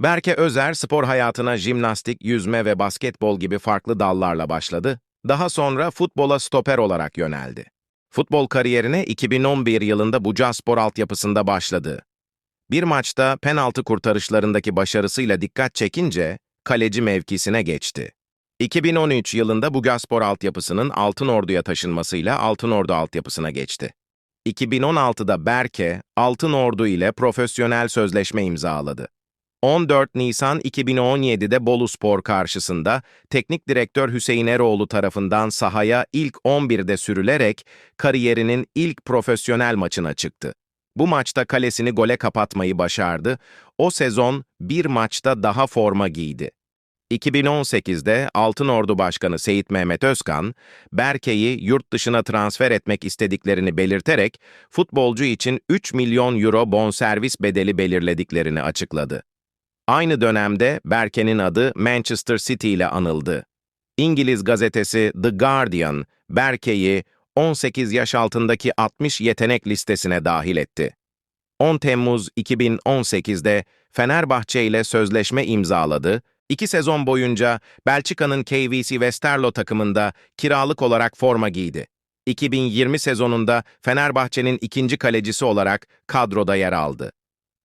Berke Özer spor hayatına jimnastik, yüzme ve basketbol gibi farklı dallarla başladı. Daha sonra futbola stoper olarak yöneldi. Futbol kariyerine 2011 yılında Buca Spor altyapısında başladı. Bir maçta penaltı kurtarışlarındaki başarısıyla dikkat çekince kaleci mevkisine geçti. 2013 yılında Bugaspor altyapısının Altınordu'ya taşınmasıyla Altınordu altyapısına geçti. 2016'da Berke, Altınordu ile profesyonel sözleşme imzaladı. 14 Nisan 2017'de Bolu Spor karşısında teknik direktör Hüseyin Eroğlu tarafından sahaya ilk 11'de sürülerek kariyerinin ilk profesyonel maçına çıktı. Bu maçta kalesini gole kapatmayı başardı. O sezon bir maçta daha forma giydi. 2018'de Altınordu Başkanı Seyit Mehmet Özkan, Berke'yi yurt dışına transfer etmek istediklerini belirterek futbolcu için 3 milyon euro bonservis bedeli belirlediklerini açıkladı. Aynı dönemde Berke'nin adı Manchester City ile anıldı. İngiliz gazetesi The Guardian, Berke'yi 18 yaş altındaki 60 yetenek listesine dahil etti. 10 Temmuz 2018'de Fenerbahçe ile sözleşme imzaladı, iki sezon boyunca Belçika'nın KVC Westerlo takımında kiralık olarak forma giydi. 2020 sezonunda Fenerbahçe'nin ikinci kalecisi olarak kadroda yer aldı.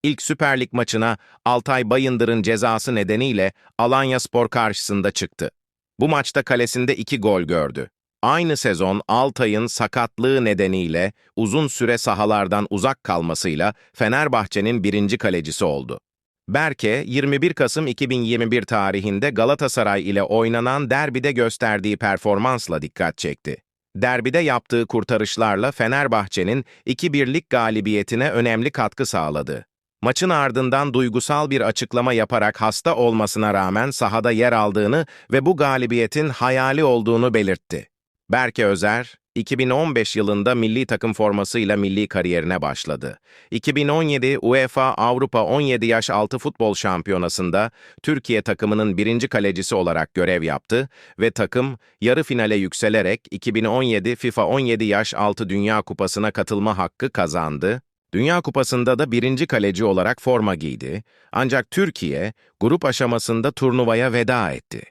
İlk Süper Lig maçına Altay Bayındır'ın cezası nedeniyle Alanya Spor karşısında çıktı. Bu maçta kalesinde iki gol gördü. Aynı sezon Altay'ın sakatlığı nedeniyle uzun süre sahalardan uzak kalmasıyla Fenerbahçe'nin birinci kalecisi oldu. Berke, 21 Kasım 2021 tarihinde Galatasaray ile oynanan derbide gösterdiği performansla dikkat çekti. Derbide yaptığı kurtarışlarla Fenerbahçe'nin 2-1'lik galibiyetine önemli katkı sağladı. Maçın ardından duygusal bir açıklama yaparak hasta olmasına rağmen sahada yer aldığını ve bu galibiyetin hayali olduğunu belirtti. Berke Özer, 2015 yılında milli takım formasıyla milli kariyerine başladı. 2017 UEFA Avrupa 17 yaş altı futbol şampiyonasında Türkiye takımının birinci kalecisi olarak görev yaptı ve takım yarı finale yükselerek 2017 FIFA 17 yaş altı Dünya Kupası'na katılma hakkı kazandı. Dünya Kupası'nda da birinci kaleci olarak forma giydi. Ancak Türkiye grup aşamasında turnuvaya veda etti.